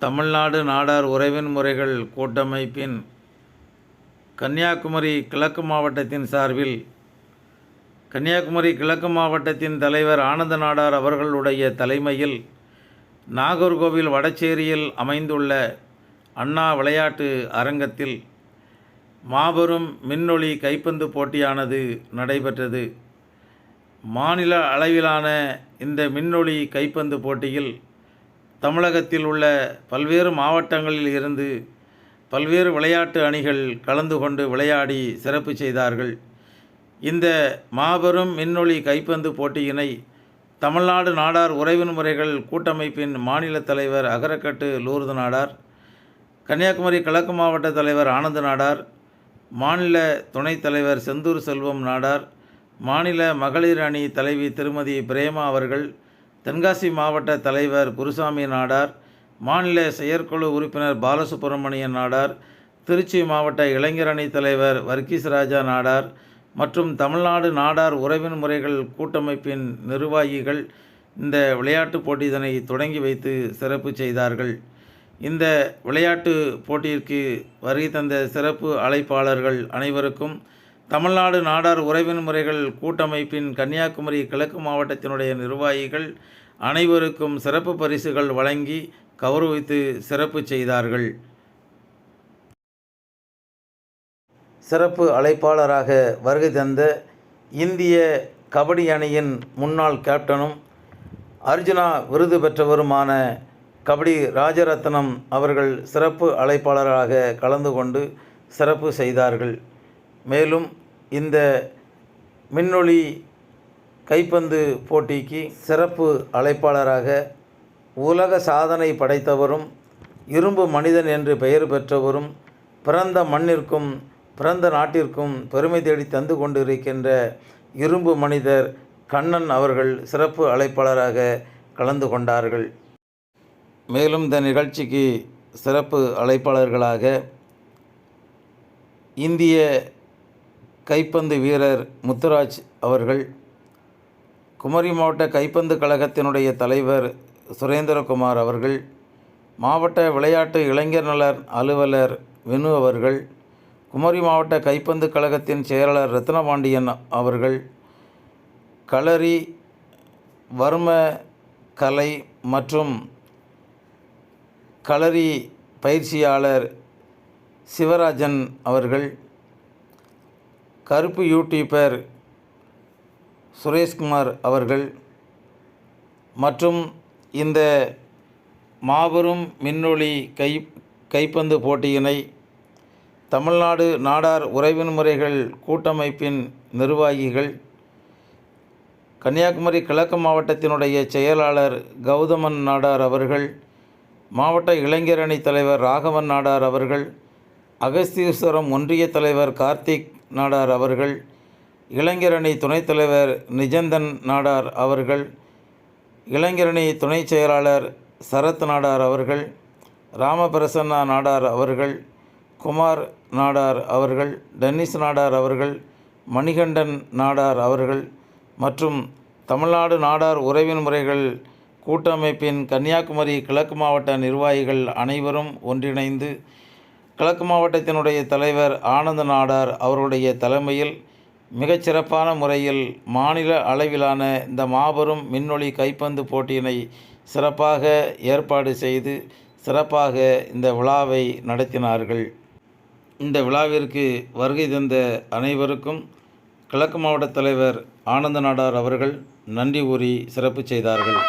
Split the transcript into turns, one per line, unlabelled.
தமிழ்நாடு நாடார் உறவின் முறைகள் கூட்டமைப்பின் கன்னியாகுமரி கிழக்கு மாவட்டத்தின் சார்பில் கன்னியாகுமரி கிழக்கு மாவட்டத்தின் தலைவர் ஆனந்த நாடார் அவர்களுடைய தலைமையில் நாகர்கோவில் வடச்சேரியில் அமைந்துள்ள அண்ணா விளையாட்டு அரங்கத்தில் மாபெரும் மின்னொளி கைப்பந்து போட்டியானது நடைபெற்றது. மாநில அளவிலான இந்த மின்னொளி கைப்பந்து போட்டியில் தமிழகத்தில் உள்ள பல்வேறு மாவட்டங்களில் இருந்து பல்வேறு விளையாட்டு அணிகள் கலந்து கொண்டு விளையாடி சிறப்பு செய்தார்கள். இந்த மாபெரும் மின்னொளி கைப்பந்து போட்டியினை தமிழ்நாடு நாடார் உறவின் முறைகள் கூட்டமைப்பின் மாநில தலைவர் அகரக்கட்டு லூர்து நாடார் கன்னியாகுமரி கிழக்கு மாவட்ட தலைவர் ஆனந்த நாடார் மாநில துணைத் தலைவர் செந்தூர் செல்வம் நாடார் மாநில மகளிர் அணி தலைவி திருமதி பிரேமா அவர்கள் தென்காசி மாவட்ட தலைவர் குருசாமி நாடார் மாநில செயற்குழு உறுப்பினர் பாலசுப்பிரமணியன் நாடார் திருச்சி மாவட்ட இளைஞரணி தலைவர் வர்கீஸ் ராஜா நாடார் மற்றும் தமிழ்நாடு நாடார் உறவின் முறைகள் கூட்டமைப்பின் நிர்வாகிகள் இந்த விளையாட்டுப் போட்டியினை தொடங்கி வைத்து சிறப்பு செய்தார்கள். இந்த விளையாட்டு போட்டியிற்கு வருகை தந்த சிறப்பு அழைப்பாளர்கள் அனைவருக்கும் தமிழ்நாடு நாடார் உறவின் முறைகள் கூட்டமைப்பின் கன்னியாகுமரி கிழக்கு மாவட்டத்தினுடைய நிர்வாகிகள் அனைவருக்கும் சிறப்பு பரிசுகள் வழங்கி கௌரவித்து சிறப்பு செய்தார்கள். சிறப்பு அழைப்பாளராக வருகை தந்த இந்திய கபடி அணியின் முன்னாள் கேப்டனும் அர்ஜுனா விருது பெற்றவருமான கபடி ராஜரத்னம் அவர்கள் சிறப்பு அழைப்பாளராக கலந்து கொண்டு சிறப்பு செய்தார்கள். மேலும் இந்த மின்னொளி கைப்பந்து போட்டிக்கு சிறப்பு அழைப்பாளராக உலக சாதனை படைத்தவரும் இரும்பு மனிதன் என்று பெயர் பெற்றவரும் பிறந்த மண்ணிற்கும் பிறந்த நாட்டிற்கும் பெருமை தேடி தந்து கொண்டிருக்கின்ற இரும்பு மனிதர் கண்ணன் அவர்கள் சிறப்பு அழைப்பாளராக கலந்து கொண்டார்கள். மேலும் இந்த நிகழ்ச்சிக்கு சிறப்பு அழைப்பாளர்களாக இந்திய கைப்பந்து வீரர் முத்துராஜ் அவர்கள் குமரி மாவட்ட கைப்பந்து கழகத்தினுடைய தலைவர் சுரேந்திரகுமார் அவர்கள் மாவட்ட விளையாட்டு இளைஞர் நலர் அலுவலர் வினு அவர்கள் குமரி மாவட்ட கைப்பந்து கழகத்தின் செயலாளர் ரத்னபாண்டியன் அவர்கள் களரி வர்ம கலை மற்றும் களரி பயிற்சியாளர் சிவராஜன் அவர்கள் கருப்பு யூடியூபர் சுரேஷ்குமார் அவர்கள் மற்றும் இந்த மாபெரும் மின்னொளி கை கைப்பந்து போட்டியினை தமிழ்நாடு நாடார் உறவின் முறைகள் கூட்டமைப்பின் நிர்வாகிகள் கன்னியாகுமரி கிழக்கு மாவட்டத்தினுடைய செயலாளர் கௌதமன் நாடார் அவர்கள் மாவட்ட இளைஞர் தலைவர் ராகவன் நாடார் அவர்கள் அகஸ்தீஸ்வரம் ஒன்றிய தலைவர் கார்த்திக் நாடார் அவர்கள் இளைஞரணி துணைத் தலைவர் நிஜந்தன் நாடார் அவர்கள் இளைஞரணி துணைச் செயலாளர் சரத் நாடார் அவர்கள் ராமபிரசன்னா நாடார் அவர்கள் குமார் நாடார் அவர்கள் டென்னிஸ் நாடார் அவர்கள் மணிகண்டன் நாடார் அவர்கள் மற்றும் தமிழ்நாடு நாடார் உறவின் முறைகள் கூட்டமைப்பின் கன்னியாகுமரி கிழக்கு மாவட்ட நிர்வாகிகள் அனைவரும் ஒன்றிணைந்து கிழக்கு மாவட்டத்தினுடைய தலைவர் ஆனந்த நாடார் அவருடைய தலைமையில் மிகச்சிறப்பான முறையில் மாநில அளவிலான இந்த மாபெரும் மின்னொளி கைப்பந்து போட்டியினை சிறப்பாக ஏற்பாடு செய்து சிறப்பாக இந்த விழாவை நடத்தினார்கள். இந்த விழாவிற்கு வருகை தந்த அனைவருக்கும் கிழக்கு மாவட்ட தலைவர் ஆனந்த நாடார் அவர்கள் நன்றி கூறி சிறப்பு செய்தார்கள்.